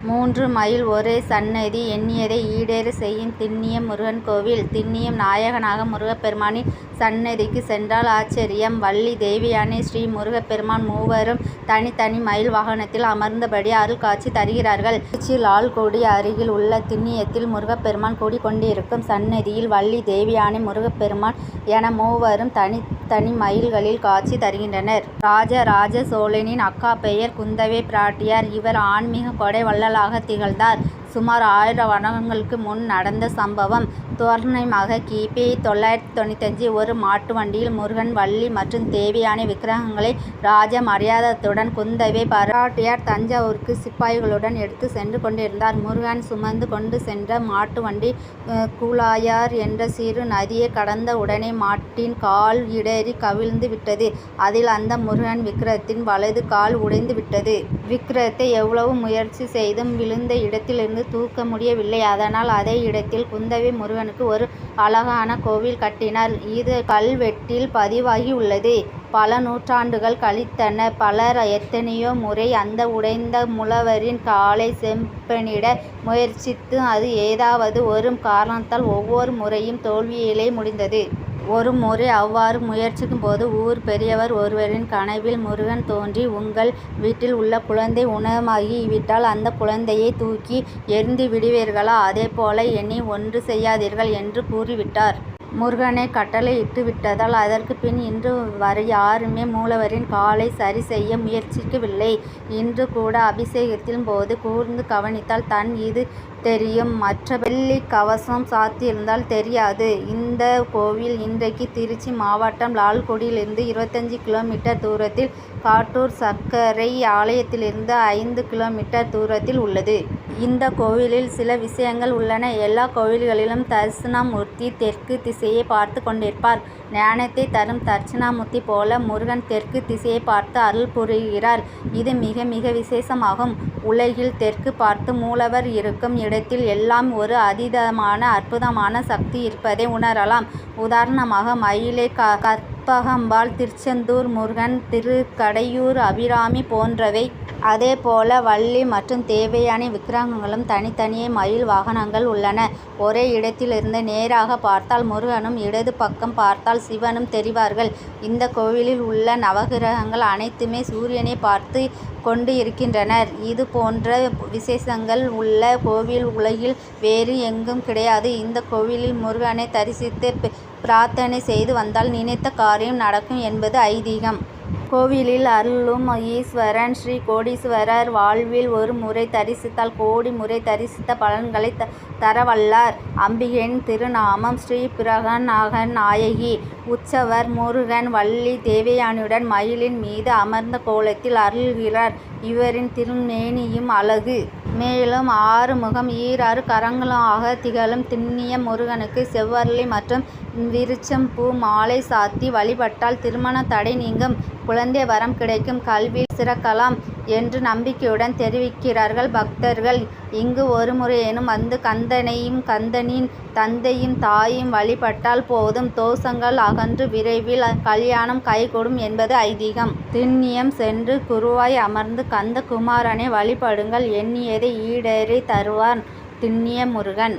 மூன்று மைல் ஒரே சந்நதி எண்ணியதை ஈடேறச் செய்யும் திண்ணியம் முருகன் கோவில் திண்ணியம் நாயகனாக முருகப்பெருமானின் சந்நிதிக்கு சென்றால் ஆச்சரியம் வள்ளி தெய்வயானை ஸ்ரீ முருகப்பெருமான் மூவரும் தனித்தனி மயில் வாகனத்தில் அமர்ந்தபடி அருள்காட்சி தருகிறார்கள். திருச்சி லால்குடி அருகில் உள்ள திண்ணியத்தில் முருகப்பெருமான் கூடிக்கொண்டிருக்கும் சந்நதியில் வள்ளி தேவியானை முருகப்பெருமான் என மூவரும் தனி தனித்தனி மயில்களில் காட்சி தருகின்றனர். ராஜராஜ சோழனின் அக்கா பெயர் குந்தவை பிராட்டியார். இவர் ஆன்மீக கொடை வள்ளலாக திகழ்ந்தார். சுமார் ஆயிரம் வருடங்களுக்கு முன் நடந்த சம்பவம். தோராயமாக கிபி தொள்ளாயிரத்தி தொண்ணூத்தஞ்சு ஒரு மாட்டு வண்டியில் முருகன் வள்ளி மற்றும் தேவியான விக்கிரகங்களை ராஜ மரியாதத்துடன் குந்தவை பராட்டியார் தஞ்சாவூருக்கு சிப்பாய்களுடன் எடுத்து சென்று கொண்டிருந்தார். முருகன் சுமந்து கொண்டு சென்ற மாட்டு வண்டி கூலாயார் என்ற சிறு நதியை கடந்த உடனே மாட்டின் கால் இடறி கவிழ்ந்து விட்டது. அதில் அந்த முருகன் விக்கிரகத்தின் வலது கால் உடைந்து விட்டது. விக்ரத்தை எவ்வளவு முயற்சி செய்தும் விழுந்த இடத்திலிருந்து தூக்க முடியவில்லை. அதனால் அதே இடத்தில் குந்தவை முருகனுக்கு ஒரு அழகான கோவில் கட்டினார். இது கல்வெட்டில் பதிவாகியுள்ளது. பல நூற்றாண்டுகள் கழித்தன பலர் எத்தனையோ முறை அந்த உடைந்த முழவரின் காலை செம்பனிட முயற்சித்து அது ஏதாவது ஒரு காரணத்தால் ஒவ்வொரு முறையும் தோல்வியிலே முடிந்தது. ஒரு முறை அவ்வாறு முயற்சிக்கும் போது ஊர் பெரியவர் ஒருவரின் கனவில் முருகன் தோன்றி உங்கள் வீட்டில் உள்ள குழந்தை ஊனமாகி விட்டால் அந்த குழந்தையை தூக்கி எறிந்து விடுவீர்களா? அதேபோல எண்ணி ஒன்று செய்யாதீர்கள் என்று கூறிவிட்டார். முருகனே கட்டளையிட்டுவிட்டதால் அதற்குப் பின் இன்று வரை யாருமே மூலவரின் காலை சரி செய்ய முயற்சிக்கவில்லை. இன்று கூட அபிஷேகத்தின் போது கூர்ந்து கவனித்தால் தன் இது தெரியும். மற்ற வெள்ளி கவசம் சாத்தியிருந்தால் தெரியாது. இந்த கோவில் இன்றைக்கு திருச்சி மாவட்டம் லால்குடியிலிருந்து இருபத்தஞ்சு கிலோமீட்டர் தூரத்தில் காட்டூர் சர்க்கரை ஆலயத்திலிருந்து ஐந்து கிலோமீட்டர் தூரத்தில் உள்ளது. இந்த கோவிலில் சில விஷயங்கள் உள்ளன. எல்லா கோவில்களிலும் தட்சிணாமூர்த்தி தெற்கு திசையை பார்த்து கொண்டிருப்பார். ஞானத்தை தரும் தட்சிணாமூர்த்தி போல முருகன் தெற்கு திசையை பார்த்து அருள் புரிகிறார். இது மிக மிக விசேஷமாகும். உலகில் தெற்கு பார்த்து மூலவர் இருக்கும் இடத்தில் எல்லாம் ஒரு அதீதமான அற்புதமான சக்தி இருப்பதை உணரலாம். உதாரணமாக மயிலை கற்பகாம்பாள் திருச்செந்தூர் முருகன் திருக்கடையூர் அபிராமி போன்றவை. அதேபோல வள்ளி மற்றும் தேவையான விக்கிரகங்களும் தனித்தனியே மயில் வாகனங்கள் உள்ளன. ஒரே இடத்திலிருந்து நேராக பார்த்தால் முருகனும் இடது பக்கம் பார்த்தால் சிவனும் தெரிவார்கள். இந்த கோவிலில் உள்ள நவகிரகங்கள் அனைத்துமே சூரியனை பார்த்து கொண்டு இருக்கின்றனர் இது போன்ற விசேஷங்கள் உள்ள கோவில் உலகில் வேறு எங்கும் கிடையாது. இந்த கோவிலில் முருகனை தரிசித்து பிரார்த்தனை செய்து வந்தால் நினைத்த காரியம் நடக்கும் என்பது ஐதீகம். கோவிலில் அருளும் ஈஸ்வரன் ஸ்ரீ கோடீஸ்வரர். வாழ்வில் ஒரு முறை தரிசித்தால் கோடி முறை தரிசித்த பலன்களை தரவல்லார். அம்பிகையின் திருநாமம் ஸ்ரீ பிரகன்நாக நாயகி. உற்சவர் முருகன் வள்ளி தேவயானியுடன் மயிலின் மீது அமர்ந்த கோலத்தில் அருள்கிறார். இவரின் திருமேனியும் அழகு. மேலும் ஆறுமுகம் ஈராறு கரங்களாக திகழும் திண்ணிய முருகனுக்கு செவ்வரளி மற்றும் விருச்சம்பூ மாலை சாத்தி வழிபட்டால் திருமண தடை நீங்கும். குழந்தை வரம் கிடைக்கும் கல்வி சிறக்கலாம் என்று நம்பிக்கையுடன் தெரிவிக்கிறார்கள் பக்தர்கள். இங்கு ஒரு முறையேனும் வந்து கந்தனையும் கந்தனின் தந்தையும் தாயும் வழிபட்டால் போதும் தோஷங்கள் அகன்று விரைவில் கல்யாணம் கைகூடும் என்பது ஐதீகம். திண்ணியம் சென்று குருவாய் அமர்ந்து கந்த குமாரனை வழிபடுங்கள் எண்ணியதை ஈடேறி தருவார் திண்ணிய முருகன்.